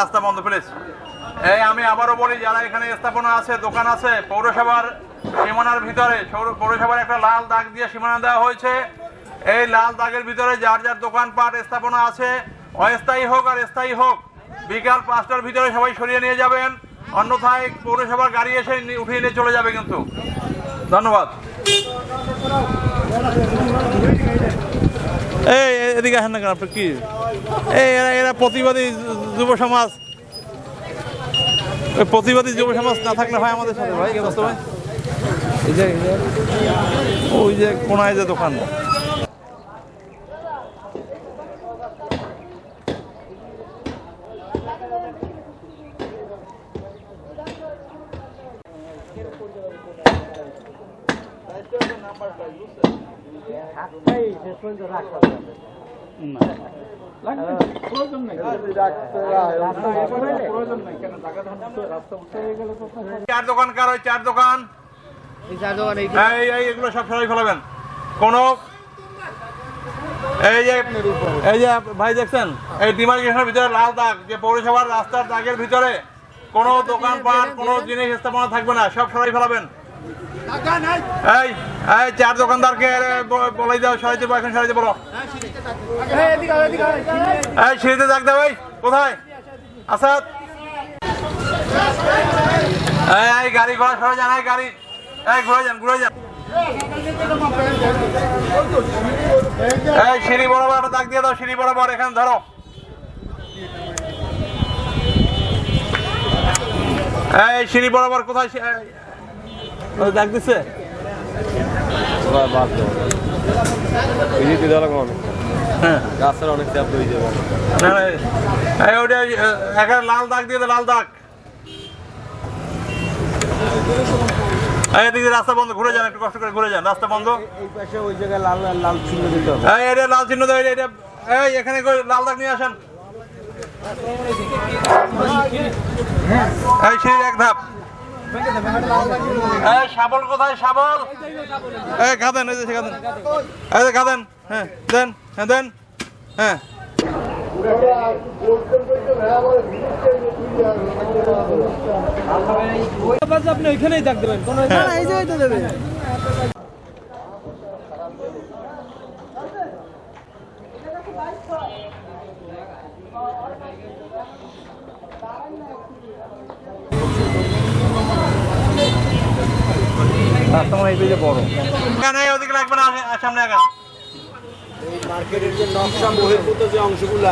রাস্তা বন্ধ প্লিজ এই, আমি আবারও বলি, যারা এখানে স্থাপনা আছে, দোকান আছে, পৌরসভার সীমানার ভিতরে পৌরসভার একটা লাল দাগ দিয়ে সীমানা দেওয়া হয়েছে। এই লাল দাগের ভিতরে যার যার দোকানপাট, স্থাপনা আছে, অস্থায়ী হোক আর স্থায়ী হোক, বিকাল পাঁচটার ভিতরে সবাই সরিয়ে নিয়ে যাবেন। অন্যথায় পৌরসভার গাড়ি এসে উঠিয়ে নিয়ে চলে যাবে কিন্তু। ধন্যবাদ। এই এদিকে আসেন না কেন আপনি? কি? এই, এরা এরা প্রতিবাদী যুব সমাজ। প্রতিবাদী যুব সমাজ না থাকলে হয় আমাদের সাথে, ভাই। ওই যে কোনায় যে দোকান। চার দোকান কার? ওই চার দোকান। এই এই এগুলো সব সরাই ফেলাবেন। কোন এই যে এই যে ভাই দেখছেন এই ডিমার্কেশনের ভিতরে লাল দাগ যে পৌরসভার রাস্তার দাগের ভিতরে কোন দোকান পাট কোন জিনিস স্থাপনা থাকবে না সব সরাই ফেলাবেন। এই এই চার দোকানদারকে বলাই দাও সরাইতে বলো এখন সরাইতে বলো এই সিঁড়িতে দাগ দাও এই কোথায়? আসাদ। এই, গাড়ি ঘোড়া সরে যান এই গাড়ি। এই ঘুরে যান ঘুরে যান। এই সিঁড়ি বরাবর দাগ দিয়ে দাও সিঁড়ি বরাবর এখানে ধরো। এই সিঁড়ি বরাবর কোথায় দাগ দিচ্ছে হ্যাঁ। রাস্তার অনেক চাপ হয়ে যাবে। না, ওটা লাল দাগ দিয়ে লাল দাগ। এই এদিকে রাস্তা বন্ধ ঘুরে যান একটু কষ্ট করে ঘুরে যান রাস্তা বন্ধ। এই পাশে ওই জায়গায় লাল লাল চিহ্ন দিতে হবে। এই এটা লাল চিহ্ন দাও এটা এই এখানে লাল দাগ নিয়ে আসেন। এই সিঁড়ির এক ধাপ। এই শাবল কোথায় শাবল? এই গাদেন এই যে গাদেন এই যে গাদেন হ্যাঁ দেন হ্যাঁ দেন হ্যাঁ। আপনি ওইখানেই দাগ দেবেন কোনো এই দেবে রাস্তা মানে এই যে বড় এই ওদিকে লাগবে না সামনে আগান। এই মার্কেটের যে নকশা বহির্ভূত যে অংশগুলো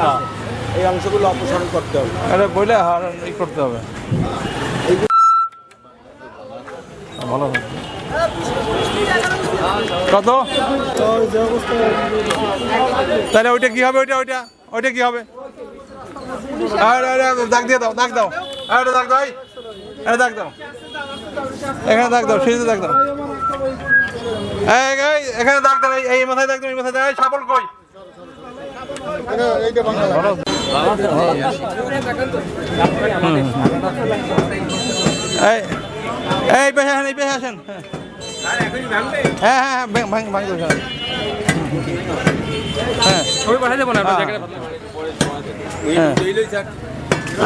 এই অংশগুলো অপসারণ করতে হবে। এটা বইলে হার ই করতে হবে। ভালো কত? তাহলে ওইটা কি হবে ওইটা ওইটা ওইটা কি হবে? আর, আর, আর, দাগ দিয়ে দাও দাগ দাও। আর, দাগ দাও দাগ দাও। এখানে দাগ দাও সিঁড়িতে দাগ দাও। এখানে দাগ দাও এই- মাথায় দাগ দাও এই মাথায় দাগ সাপল কই? এই এই আসেন এই পেশা আসেন। হ্যাঁ হ্যাঁ হ্যাঁ ভাঙ ভাঙ ভাঙ হ্যাঁ। পাঠাই দেবো না হ্যাঁ। হ্যাঁ।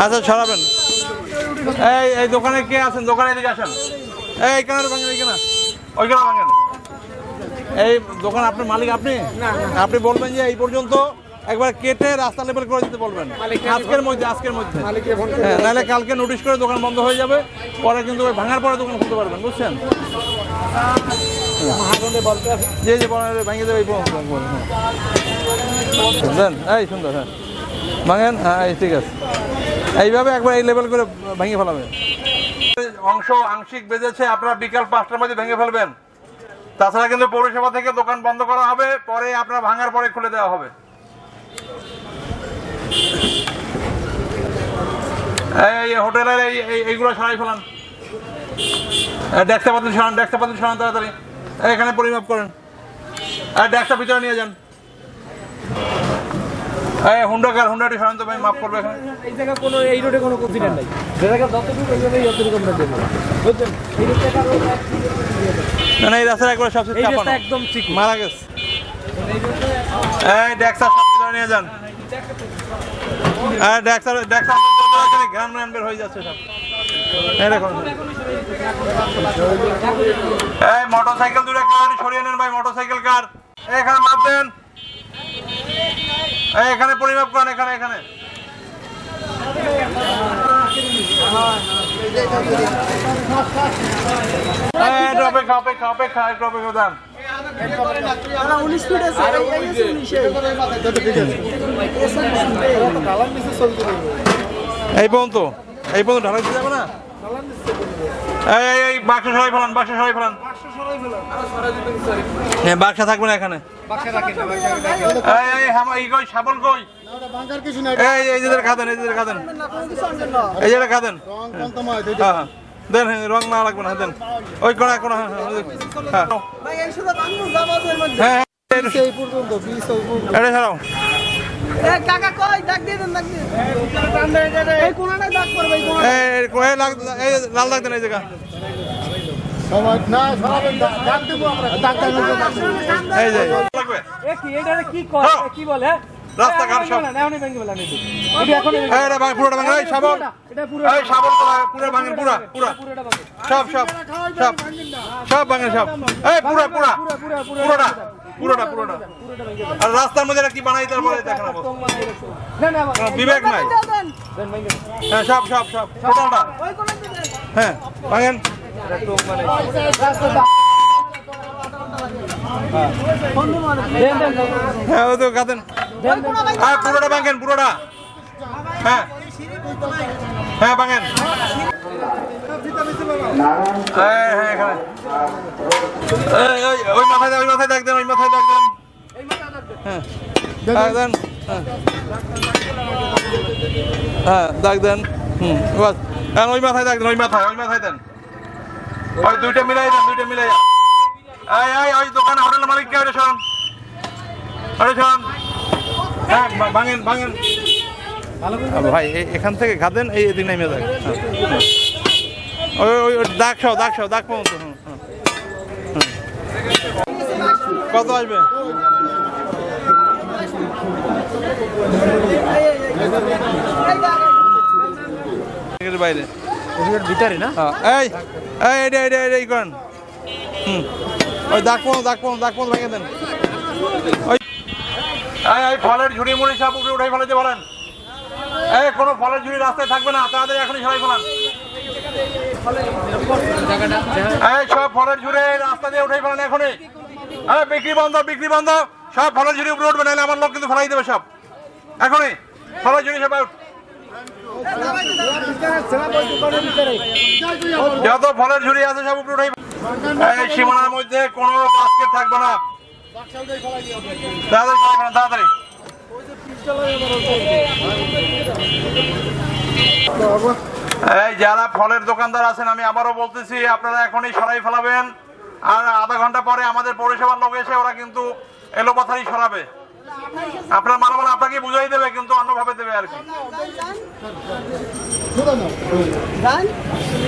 আচ্ছা ছড়াবেন এই এই দোকানে কে আছেন? দোকানে এদিকে আসেন। এই ভাঙেন ভাঙেন দোকান আপনার মালিক আপনি? আপনি বলবেন যে এই পর্যন্ত একবার কেটে রাস্তা লেভেল করে দিতে বলবেন। আজকের মধ্যে আজকের মধ্যে। হ্যাঁ নাহলে কালকে নোটিশ করে দোকান বন্ধ হয়ে যাবে পরে কিন্তু ওই ভাঙার পরে দোকান খুলতে পারবেন বুঝছেন? যে যে ভেঙে দেবে এই সুন্দর হ্যাঁ ভাঙেন? হ্যাঁ ঠিক আছে। এইভাবে একবার এই লেভেল করে ভেঙে ফেলাবে। অংশ আংশিক বেজেছে, আপনারা বিকাল পাঁচটার মধ্যে ভেঙে ফেলবেন। তাছাড়া কিন্তু পৌরসভা থেকে দোকান বন্ধ করা হবে, পরে আপনার ভাঙার পরে খুলে দেওয়া হবে। এই হোটেলের এই, এই- এইগুলো সরাই ফেলান। ডেক্সটা পাতিল সরান ডেক্সটা পাতিল সরান তাড়াতাড়ি। এখানে পরিমাপ করেন। আর ডেক্সটা ভিতরে নিয়ে যান। এই হুন্ডা কার হুন্ডাটি সরান তো ভাই মাফ করবে এখানে। এই জায়গা কোনো এই রোডে কোনো কনসিডার নাই। যে জায়গা যতটুকু আমরা দেবো বুঝছেন? এই রোডটা না না এই রাস্তার একবার সবচেয়ে এই রাস্তা একদম ঠিক। মারা গেছে। এই ডেক্সা সব নিয়ে যান। হ্যাঁ ডেক্সা ডেক্সা এখানে ঘ্রাণ ম্রাণ বের হয়ে যাচ্ছে সব। এই দেখুন। এই মোটর সাইকেল দুটো কার সরিয়ে নেন ভাই মোটর সাইকেল কার এখানে মাপ দেন। এখানে পরিমাপ করেন এখানে এখানে। এই একটু অপেক্ষা অপেক্ষা অপেক্ষা একটু অপেক্ষা দেন। এই পর্যন্ত এই পর্যন্ত ঢালাই দিতে যাবে না? এই এই এই বাক্স সরাই ফেলান। বাক্স সরাই ফেলান। হ্যাঁ বাক্স থাকবে না এখানে। হ্যাঁ হ্যাঁ দেন হ্যাঁ, রং না লাগবে না হ্যাঁ, দেন ওই কোনা কোনা হ্যাঁ হ্যাঁ, হ্যাঁ হ্যাঁ হ্যাঁ এটা ছাড়াও লাল দাগ দেন এই জায়গা পুরোটা ভাঙ এই শাবল এটা পুরো এই শাবল করা পুরো ভাঙেন পুরা পুরা পুরোটা সব সব সব সব ভাঙেন সব এই পুরা পুরা পুরোটা পুরোটা পুরোটা আর রাস্তার মধ্যে কি বানাই তারপরে দেখেন বিবেক নাই হ্যাঁ সব সব সব টোটালটা হ্যাঁ ভাঙেন হ্যাঁ ওই তো হ্যাঁ পুরোটা পুরোটা। হ্যাঁ। হ্যাঁ হ্যাঁ হ্যাঁ ওই মাথায় ওই মাথায় দেন ওই মাথায় দেন হ্যাঁ দেন। হ্যাঁ দেন। হুম ওই মাথায় ওই মাথায় ওই মাথায় দেন। ওই দুইটা মিলাই দেন দুইটা মিলাই এই এই ওই দোকান হোটেল মালিক কে ওটা শোন। ওটা শোন। হ্যাঁ ভাঙেন ভাঙেন। ভাই এখান থেকে খাদেন এই এদিক নেমে যাক হ্যাঁ, হ্যাঁ। ওই ওই দাগ সহ দাগ সহ দাগ পর্যন্ত হুম, হুম, হুম। কত আসবে? বাইরে। ভিতরে না? হ্যাঁ, এই। এই করেন। হুম। ওই দেন। ওই ফলের ঝুড়ি মুড়ি সব উপরে উঠাই ফেলাতে বলেন এই, কোনো ফলের ঝুড়ি রাস্তায় থাকবে না, তাড়াতাড়ি এখনই ফেলান। এই, সব ফলের রাস্তা দিয়ে উঠাই এখনই। এই, বিক্রি বন্ধ, বিক্রি সব ফলের ঝুড়ি উপরে উঠবে, নাহলে আমার লোক কিন্তু ফেলাই দেবে সব। এখনই। ফলের ঝুড়ি সব out। যত ফলের ঝুড়ি আছে সব উপরে এই সীমানার মধ্যে কোনো বাস্কেট থাকবে না। তাড়াতাড়ি তাড়াতাড়ি। যারা ফলের দোকানদার আছেন, আমি আবারও বলতেছি, আপনারা এখনই সরাই ফেলাবেন। আর আধা ঘণ্টা পরে আমাদের পরিষেবার লোক এসে ওরা কিন্তু এলোপাথারি সরাবে। আপনার মালামাল আপনাকে বুঝাই দেবে কিন্তু অন্যভাবে দেবে আর কি। হ্যাঁ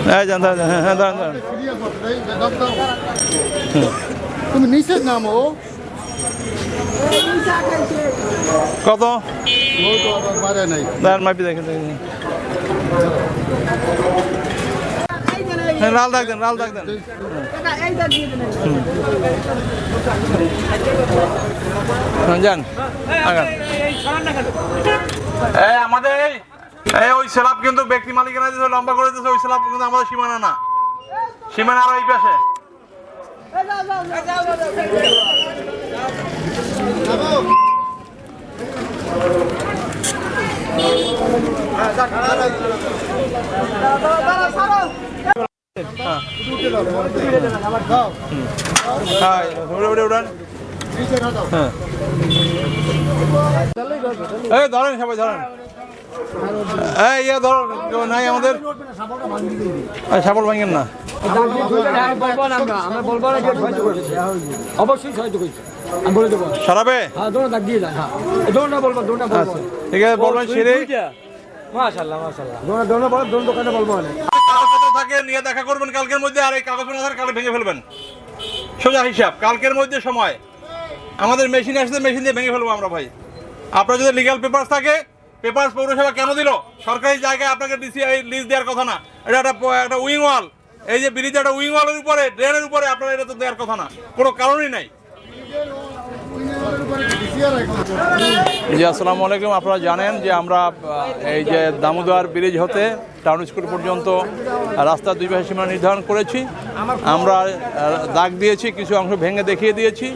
হ্যাঁ তুমি নিচে নামো। কত? ও তো মারে নাই। দাঁড়ান মাপি দেখেন দেখেন। হ্যাঁ লাল দাগ দেন লাল দাগ দেন। হ্যাঁ যান আমাদের এই ওই স্ল্যাব কিন্তু ব্যক্তি মালিকানা দিয়েছে লম্বা করে দিয়েছে, ওই স্ল্যাব কিন্তু আমাদের সীমানা না। সীমানা আর ওই পাশে। এই ধরেন সবাই ধরেন। এই ইয়ে ধর কেউ নাই আমাদের। সাপল ভাঙেন না। অবশ্যই করেছে সরাবে হ্যাঁ। হ্যাঁ আচ্ছা ঠিক আছে বলবেন মাশাআল্লাহ মাশাআল্লাহ। দোনো দোনো বলো দোনো দোকানে বলব না থাকে নিয়ে দেখা করবেন কালকের মধ্যে আর এই কালকে ভেঙে ফেলবেন। সোজা হিসাব কালকের মধ্যে সময়। আমাদের মেশিন আসছে মেশিন দিয়ে ভেঙে ফেলব আমরা ভাই। আপনার যদি লিগ্যাল পেপার থাকে পেপার পৌরসভা কেন দিল? সরকারি জায়গায় আপনাকে ডিসি লিজ দেওয়ার কথা না। এটা একটা একটা উইং ওয়াল এই যে ব্রিজ একটা উইং ওয়ালের উপরে ড্রেনের উপরে আপনার এটা তো দেওয়ার কথা না। কোনো কারণই নাই। জি, আসসালামু আলাইকুম। আপনারা জানেন যে আমরা এই যে দামোদর ব্রিজ হতে টাউন স্কুল পর্যন্ত রাস্তার দুই পাশে সীমানা নির্ধারণ করেছি। আমরা দাগ দিয়েছি, কিছু অংশ ভেঙে দেখিয়ে দিয়েছি।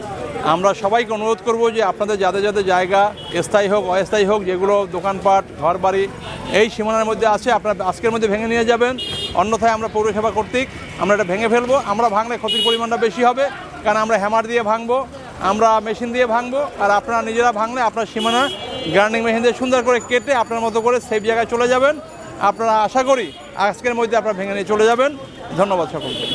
আমরা সবাইকে অনুরোধ করব যে আপনাদের যাদের যাদের জায়গা স্থায়ী হোক, অস্থায়ী হোক, যেগুলো দোকানপাট ঘর বাড়ি এই সীমানার মধ্যে আছে, আপনারা আজকের মধ্যে ভেঙে নিয়ে যাবেন। অন্যথায় আমরা পৌরসভা কর্তৃক আমরা এটা ভেঙে ফেলব। আমরা ভাঙলে ক্ষতির পরিমাণটা বেশি হবে, কারণ আমরা হ্যামার দিয়ে ভাঙবো। আমরা মেশিন দিয়ে ভাঙবো, আর আপনারা নিজেরা ভাঙলে আপনার সীমানা গ্রাইন্ডিং মেশিন দিয়ে সুন্দর করে কেটে আপনার মতো করে সেফ জায়গায় চলে যাবেন। আপনারা আশা করি আজকের মধ্যে আপনারা ভেঙে নিয়ে চলে যাবেন। ধন্যবাদ সকলকে।